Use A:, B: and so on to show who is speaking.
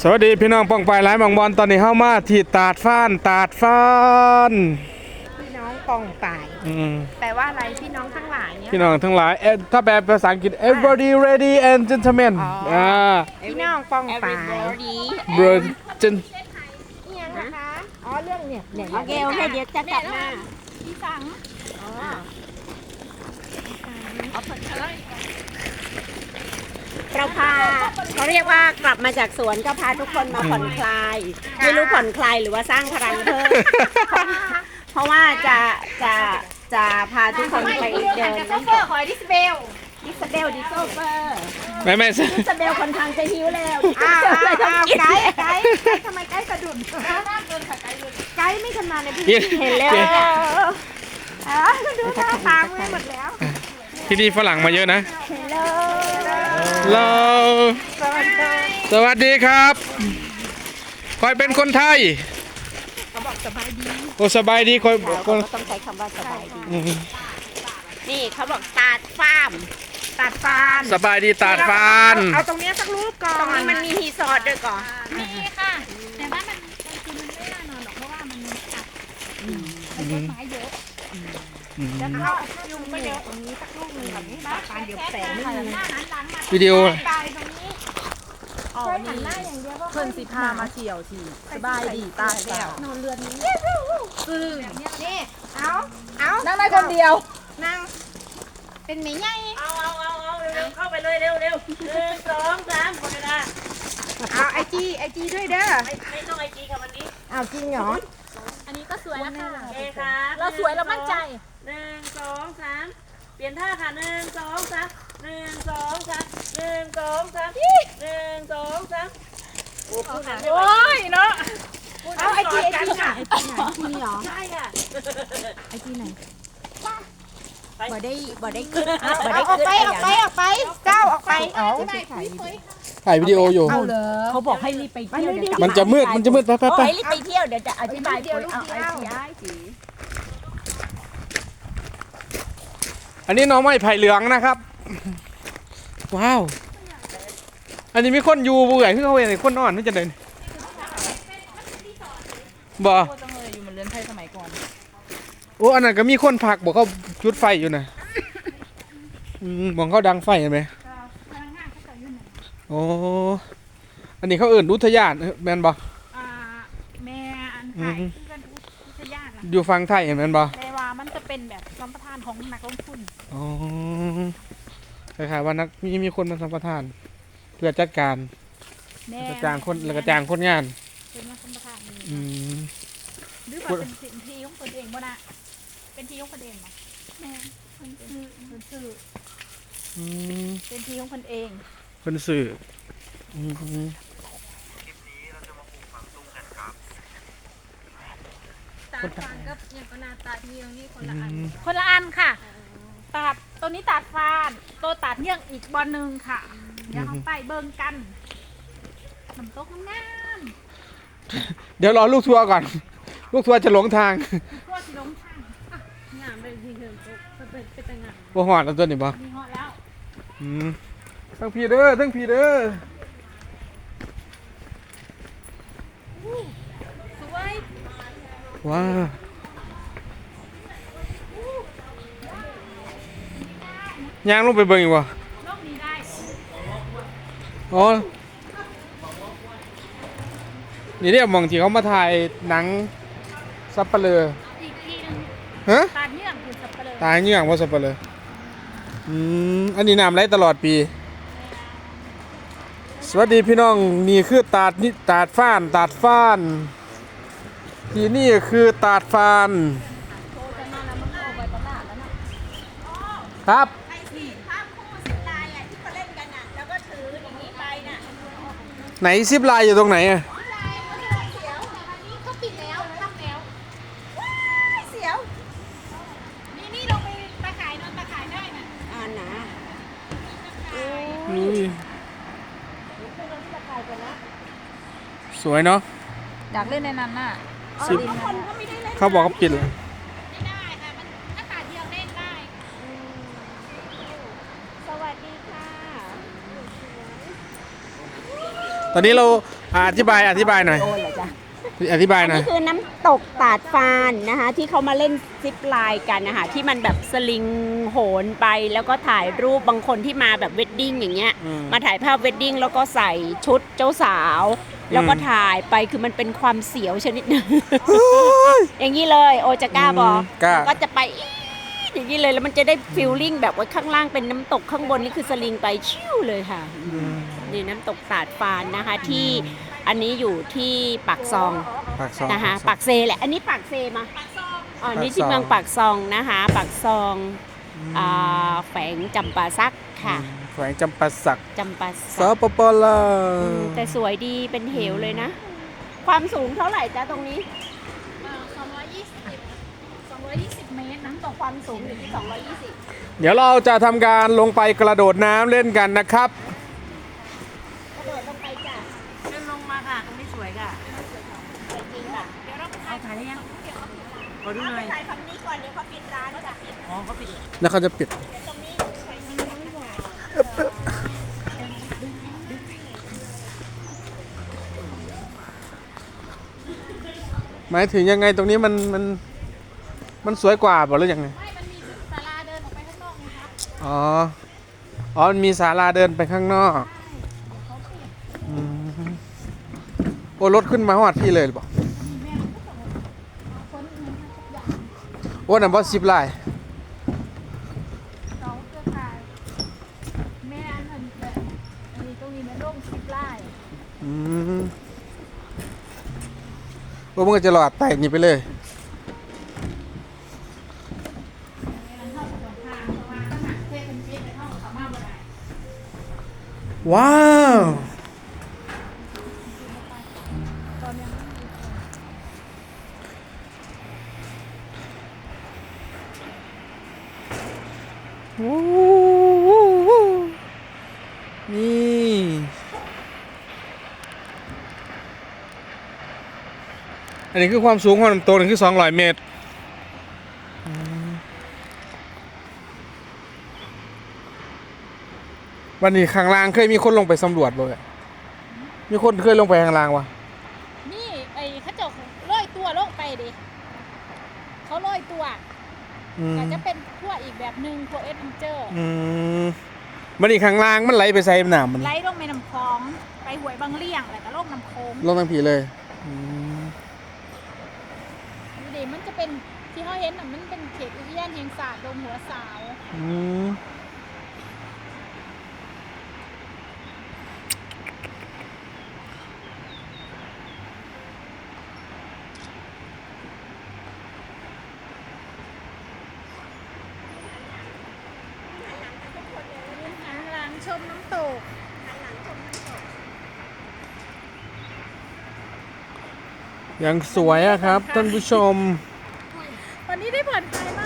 A: สวัสดีพี่น้องป้องไปหลายหมองบอลตอนนี้เข้ามาที่ตาดฟ้านตาดฟ้าน
B: พี่น้องปองป่าย
A: อืม
B: แปลว่าอะไรพี่น้องทั้งหลายเนี่ย
A: พี่น้องทั้งหลายเอ๊ะถ้าแปลภาษาอังกฤษ everybody ready and gentlemen
B: อ๋ออ่
A: อ่า
B: พี่น้องปองป่าย
A: bro gen
B: นี่ยังนะคะ อ๋อเรื่องเนี่ยเนี่ย
C: โอเคโอเคเดี๋ยวจะกลับมาเราพา เขาเรียกว่ากลับมาจากสวนก็พาทุกคนมาผ่อนคลาย ไม่รู้ผ่อนคลายหรือว่าสร้างพลังเพิ่มเพราะว่าจะจะจะพาทุกคนไปเดินน้ำตก
B: ขอดิสเบล
C: ดิสเบลดิโซเฟอร์
A: ไม่ไม่
C: ดิสเบลคนทางจะหิวแล้ว
B: อ้าว
C: ดิสเบล
B: อ้าว
C: ต้องกิน
B: ไกด์ไกด์ไกด์ทำไมไกด์สะดุดไกด์ไม่ชำนาญในพื้น
A: กิน
B: ที่
C: เห็นแล้ว
B: อ๋อดูท่าทางมือหมดแล้ว
A: ที่นี่ฝรั่งมาเยอะนะ
C: เห็นแล้ว
A: เรา
B: สวัสดี
A: สวัสดีครับคอยเป็นคนไทย
B: เขาบอกสบายดี
A: โอ้สบายดีคอย
C: เรา
A: คน
C: ก็ต้องใช้คำว่าสบายดี
A: อืม
C: นี่เขาบอกตาดฟาร์ม
B: ตัดฟาน
A: สบายดีตาดฟ้าน
B: เอาตรงเนี้ยสักรูปก่อน
C: ตรงนี้มันมีรีสอร์ทด้วยก่อน
D: มีค่ะ แต่ว่ามันคือมันไม่น่านอนหรอกเพราะว่ามันอัดมันต้นไม้เยอะ
B: แล้วก็เอายุงไปเดี๋ยวตรงนี้สักรูปหนึงแบบนี้ตัดฟานเดี๋ยวแสงไม่มี
D: หน้านั้นหลังมา
A: วิดีโอ
B: ตายตรงนี้ ช่วยหันหน้าอย่างเดียวว่า
E: เพิ่นสิพามาเที่ยวที่สบายดีตายแล้ว
B: นอนเรือนนี้นี่เอาเอา
E: นั่งได้คนเดียว
B: นั่งเป็นหมีใหญ่
C: เอาเอาเอาเอาเร็วๆเข้าไปเลยเร็วเร็วหนึ่งสองสามหมดเวลา
B: เอาไอจีไอจีด้วยเด้อ
C: ไม่ไม่ต้องไอจีค่ะวันนี้
B: เอาจริงเหรอ
D: อันนี้ก็สวยแล้วค่ะ
C: โอเคครับ
D: เราสวยเรามั่นใจ
C: หนึ่งสองสามเปลี่ยนท่าค่ะหนึ่งสองสาม หนึ่งสองสามหนึ่งสองสามหนึ่งสองสามโอ้พูดนั้นไม่ไหว
E: โอ้ยเนาะ
B: เอาไอจีไอจีค่ะไอจีไหนจีเหรอ
C: ใช่ค่ะ
B: ไอจีไหน
C: บ่ได้บ่ได้ขึ้นบ่
B: เอา
C: ได้
B: ออก
C: ขึ้น
B: ไปออกไปออกไปเจ้าออกไปเอา
A: ถ่ายวิดีโออยู่
B: เอาเลย
C: เขาบอกให้รีบไปเที่ยวเดี๋ยว
A: มันจะมืดมันจะมืดไปไปไป
C: ให้รีบไปเที่ยวเดี๋ยวจะอธิบายปุ๋ยเอาไอจีไอจี
A: อันนี้หน้องไม้ไผ่เหลืองนะครับ ว้าว อันนี้มีคนอยู่เบื่อที่เขาเห็นคนนอนนี่จะเดินบ่
E: จังเลยอยู่เหมือนเรือนไทยสมัยก่อน
A: โอ้อันนั้นก็มีคนพักบอกเขาจุดไฟอยู่นะอืมมองเขาดังไฟเห็นไหมโอ้อันนี้เขาเอิ่นอุทยานแมนบ่
D: อ่าแม่อันถ่ายคือกันอุทยานล่ะ
A: อยู่ฟังไทยแมนบ่
D: แต่ว่ามันจะเป็นแบบสัมปทานของนักลงทุน
A: อ๋อ คล้ายๆว่านักมีมีคนมาสัมปทาน เพื่อจัดการ
D: แม่
A: แล้วก็จ้างคนแล้วก็จ้างคนงาน
D: เป็นมาสัมปทานนี่
A: อืม
D: หรือว่าเป็นสินทีของคนเองบ่นะเป็นทีของคนเองบ่แม่คนซื้อคนซื้อ
A: อืม
D: เป็นทีของคนเอง
A: คนสื่ออืม
D: ตาดฟานกับอย่างก็นาตาดเมียงนี่คนละอัน
A: อืม
D: คนละอันค่ะ ตาดตัวนี้ตาดฟานตัวตาดเมี่ยงอีกบอลหนึ่งค่ะ เดี๋ยวเราไปเบิ่งกันน้ำตกงาม
A: เดี๋ยวรอลูกทัวร์ก่อน ลูกทัวร์จะหลงทาง
D: ๆตัวสีลงทางอะงามเป็นทีเดิมตกเป็นเป็นแต่งาม
A: บ่หอดแล้วตัวนี้บ่
D: มีเหอแล้ว
A: อืมทั้งพีเด้อทั้งพีเด้อ
D: สวย
A: ว้าว ย่างลงไปเบิ่งอีกบ่
D: โลกนี้ได้
A: อ๋อ นี่เรียกมองที่เขามาถ่ายหนังซับเปลือ
D: อีกทีหนึง
A: ฮะ
D: ตาดเมี่ยงคือสับปะเลอ
A: ตายเงี้ยงว่าซับเปลืออืม อันนี้น้ำไหลตลอดปี สวัสดีพี่น้องนี่คือตาดนี่ตาดฟ้าน ตาดฟ้าน ที่นี่คือตาดฟ้านครับ
C: ไอสีภ ไห
A: นซิปไลน์อยู่ตรงไหนอะ
D: เขาปิดแล้วทำแล้ว
C: เสียว
D: นี่นี่ลงไปตาขายนอนตาขายได้น่ะ
C: อ่านะ
A: อุ้ยสวยเนาะ
E: อยากเล่นในนั้นน่ะ
A: ซิปเขาบอกเขาปิดแล้ว ตอนนี้เราอ่าอธิบายอธิบายหน่อย
E: โอ้ยเหรอจ๊ะ
A: อธิบาย
E: อัน
A: หน่อย
E: นี้คือน้ำตกตาดฟานนะคะ ที่เขามาเล่นซิปไลน์กันนะคะที่มันแบบสลิงโหนไปแล้วก็ถ่ายรูปบางคนที่มาแบบเวดดิ้งอย่างเงี้ย
A: อืม
E: มาถ่ายภาพเวดดิ้งแล้วก็ใส่ชุดเจ้าสาว แล้วก็ถ่ายไปคือมันเป็นความเสียวชนิดหนึง อย่างนี้เลยโอจะกล้าบอ
A: มกล้า
E: ก็จะไปอี๊ดอย่างนี้เลยแล้วมันจะได้ฟิลลิ่งแบบว่าข้างล่างเป็นน้ำตกข้างบนนี่คือสลิงไปชิวเลยค่ะ นี่น้ำตกตาดฟานนะคะที่อันนี้อยู่ที่ปากซอง
A: ปากซอง
E: นะคะปากเซแหละอันนี้ปากเซมาอ๋อนี่ที่เมืองปากซองนะคะปากซองอแฝงจำปาซักค่ะ
A: แขวงจำปาสัก
E: จำปา
A: สั
E: ก
A: ปปลา
E: แต่สวยดีเป็นเหวเลยนะ ความสูงเท่าไหร่จ๊ะตรงนี้
D: สองร้อยยี่สิบสองร้อยยี่สิบเมตรน้ำตก
E: ความสูงอยู่ที่ 220
A: เดี๋ยวเราจะทำการลงไปกระโดดน้ำเล่นกันนะครับ
E: กระโดดลงไปจ้ะ
F: เดินลงมาค่ะ ตรงนี้สวยค่ะ
E: สวยจริงค่ะ
F: เอาถ่ายได้ยังขอดูหน่อย
E: ถ่ายคำนี้ก่อนเดี๋ยวเขาปิดร้านจ้ะ
F: อ๋อเขาปิด
A: แล้วเขาจะปิด
E: ตรงนี้
A: หมายถึงยังไงตรงนี้มันมันมันสวยกว่าบอกหรือยังไง
D: ไม่มันมีศาลาเดินออกไปข้างนอกไงครับ
A: อ๋อ อ๋อมันมีศาลาเดินไปข้างนอกอืมโอ้รถขึ้นมาหอดพี่เลยหรือเปล่า โอ้นั่นบอสซิบไลน์
D: เราเครือข่ายแม่อันนั้นแบบอันนี้ตรงนี้มันร่มสิบไร่
A: อืมโอ้มันก็จะหลอดไต่นี่ไปเลยว้าวโอ้โหนี่ นี่อันนี้คือความสูงของลำตัวนี่คือ200เมตรวันนี้ข้างล่างเคยมีคนลงไปสำรวจบ่เลยมีคนเคยลงไปข้างล่างวะ
D: นี่ไอ้เขาเจ้าลอยตัวลงไปดิเขาลอยตัว
A: อืม
D: อาจจะเป็นพวกอีกแบบหนึ่งพวกเอดเวนเจอร์
A: อืมมันอีกข้างล่างมันไหลไปใส่หนามมัน
D: ไล่ลงไปน้ำคลองไปหวยบางเลี่ยงแล้วก็ลงน้ำโคง
A: ลงทางผีเลยอืม
D: ดูดิมันจะเป็นที่เขาเห็นน่ะมันเป็นเขตอุทยานแห่งศาสตร์ดงหัวสาว
A: อืม
D: หั นหลังชมน้ำตก
A: ยังสวยอะครับ ท่านผู้ชม
D: วันนี้ได้ผ่อนคลายมากเล